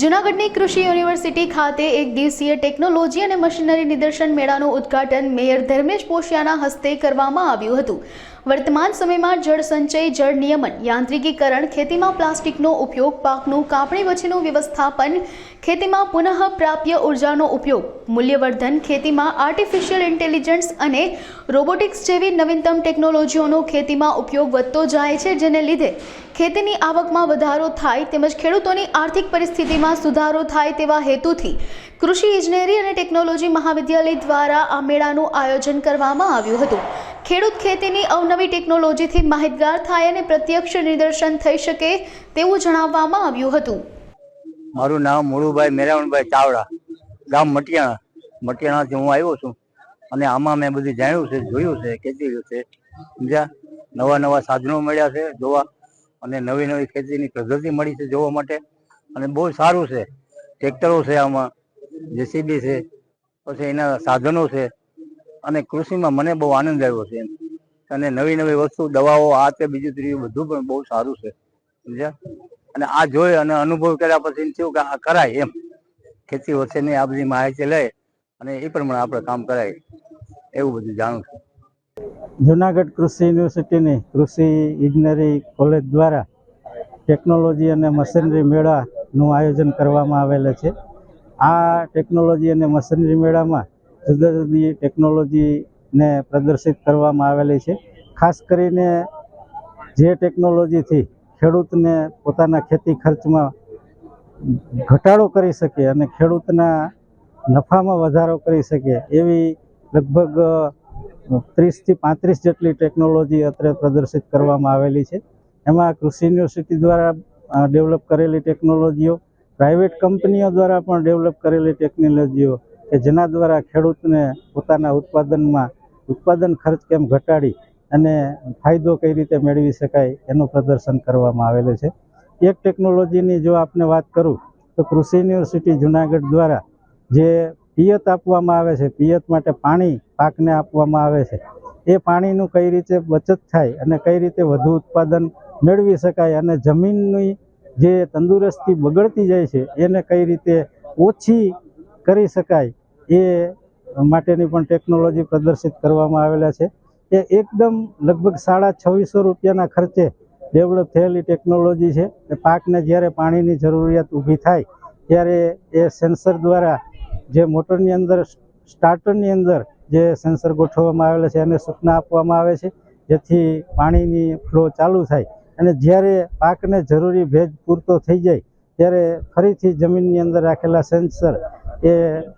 જૂનાગઢની કૃષિ યુનિવર્સિટી ખાતે એક દિવસીય ટેકનોલોજી અને મશીનરી નિદર્શન મેળાનું ઉદ્ઘાટન મેયર ધર્મેશ પોશિયાના હસ્તે કરવામાં આવ્યું હતું. વર્તમાન સમયમાં જળ સંચય, જળ નિયમન, યાંત્રિકીકરણ, ખેતીમાં પ્લાસ્ટિકનો ઉપયોગ, પાકનું કાપણી વચ્ચેનું વ્યવસ્થાપન, ખેતીમાં પુનઃ પ્રાપ્ય ઉર્જાનો ઉપયોગ, મૂલ્યવર્ધન, ખેતીમાં આર્ટિફિશિયલ ઇન્ટેલિજન્સ અને રોબોટિક્સ જેવી નવીનતમ ટેકનોલોજીઓનો ખેતીમાં ઉપયોગ વધતો જાય છે, જેને લીધે ખેતીની આવકમાં વધારો થાય તેમજ ખેડૂતોની આર્થિક પરિસ્થિતિમાં સુધારો થાય તેવા હેતુથી કૃષિ ઇજનેરી અને ટેકનોલોજી મહાવિદ્યાલય દ્વારા આ મેળાનું આયોજન કરવામાં આવ્યું હતું. ખેડૂત ખેતીની અવનવી ટેકનોલોજીથી માહિતગાર થાય અને પ્રત્યક્ષ નિદર્શન થઈ શકે તેવું જણાવવામાં આવ્યું હતું. મારું નામ મુળુભાઈ મેરાવણભાઈ ચાવડા, ગામ મટિયાણા. મટિયાણાથી હું આવ્યો છું અને આમાં મેં બધું જાણ્યું છે, જોયું છે ખેતી છે. સમજ્યા? નવા નવા સાધનો મળ્યા છે જોવા અને નવી નવી ખેતીની પદ્ધતિ મળી છે જોવા માટે અને બહુ સારું છે. ટ્રેક્ટરો છે આમાં, જેસીબી છે, પછી એના સાધનો છે. અને કૃષિમાં મને બહુ આનંદ આવ્યો છે અને નવી નવી વસ્તુ, દવાઓ, આ તે, બીજું ત્રીજું બધું પણ બહુ સારું છે. સમજ્યા? અને આ જોઈ અને અનુભવ કર્યા પછી થયું કે આ કરાય એમ. ખેતી વચ્ચેની આ બધી માહિતી લઈ અને એ પ્રમાણે આપણે કામ કરાય એવું બધું જાણું છું. જુનાગઢ કૃષિ યુનિવર્સિટીની કૃષિ ઇજનેરી કોલેજ દ્વારા ટેકનોલોજી અને મશીનરી મેળાનું આયોજન કરવામાં આવેલ છે. આ ટેકનોલોજી અને મશીનરી મેળામાં જુદા જુદી ટેકનોલોજીને પ્રદર્શિત કરવામાં આવેલી છે. ખાસ કરીને જે ટેકનોલોજીથી ખેડૂતને પોતાના ખેતી ખર્ચમાં ઘટાડો કરી શકે અને ખેડૂતના નફામાં વધારો કરી શકે એવી લગભગ ત્રીસથી પાંત્રીસ જેટલી ટેકનોલોજી અત્રે પ્રદર્શિત કરવામાં આવેલી છે. એમાં કૃષિ યુનિવર્સિટી દ્વારા ડેવલપ કરેલી ટેકનોલોજીઓ, પ્રાઇવેટ કંપનીઓ દ્વારા પણ ડેવલપ કરેલી ટેકનોલોજીઓ કે જેના દ્વારા ખેડૂતને પોતાના ઉત્પાદનમાં ઉત્પાદન ખર્ચ કેમ ઘટાડી અને ફાયદો કઈ રીતે મેળવી શકાય એનું પ્રદર્શન કરવામાં આવેલું છે. એક ટેકનોલોજીની જો આપને વાત કરું, તો કૃષિ યુનિવર્સિટી જુનાગઢ દ્વારા જે પિયત આપવામાં આવે છે, પિયત માટે પાણી પાકને આપવામાં આવે છે, એ પાણીનું કઈ રીતે બચત થાય અને કઈ રીતે વધુ ઉત્પાદન મેળવી શકાય અને જમીનની જે તંદુરસ્તી બગડતી જાય છે, એને કઈ રીતે ઓછી કરી શકાય એ માટેની પણ ટેકનોલોજી પ્રદર્શિત કરવામાં આવેલા છે. એ એકદમ લગભગ સાડા છવ્વીસો રૂપિયાના ખર્ચે ડેવલપ થયેલી ટેકનોલોજી છે. એ પાકને જ્યારે પાણીની જરૂરિયાત ઊભી થાય, ત્યારે એ સેન્સર દ્વારા જે મોટરની અંદર સ્ટાર્ટરની અંદર જે સેન્સર ગોઠવવામાં આવેલા છે, એને સૂચના આપવામાં આવે છે, જેથી પાણીની ફ્લો ચાલુ થાય. અને જ્યારે પાકને જરૂરી ભેજ પૂરતો થઈ જાય, ત્યારે ફરીથી જમીનની અંદર રાખેલા સેન્સર એ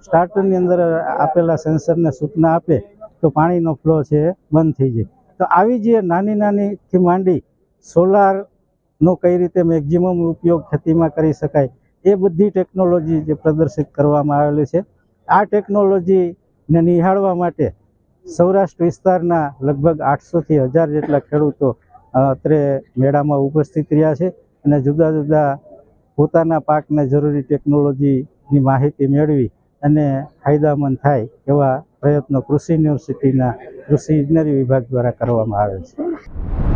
સ્ટાર્ટરની અંદર આપેલા સેન્સરને સૂચના આપે તો પાણીનો ફ્લો છે એ બંધ થઈ જાય. તો આવી જે નાની નાનીથી માંડી સોલારનો કઈ રીતે મેક્ઝિમમ ઉપયોગ ખેતીમાં કરી શકાય એ બધી ટેકનોલોજી જે પ્રદર્શિત કરવામાં આવેલી છે. આ ટેકનોલોજીને નિહાળવા માટે સૌરાષ્ટ્ર વિસ્તારના લગભગ આઠસોથી હજાર જેટલા ખેડૂતો અત્રે મેળામાં ઉપસ્થિત રહ્યા છે અને જુદા જુદા પોતાના પાકને જરૂરી ટેકનોલોજીની માહિતી મેળવી અને ફાયદામંદ થાય એવા પ્રયત્નો કૃષિ યુનિવર્સિટીના કૃષિ ઇજનેરી વિભાગ દ્વારા કરવામાં આવે છે.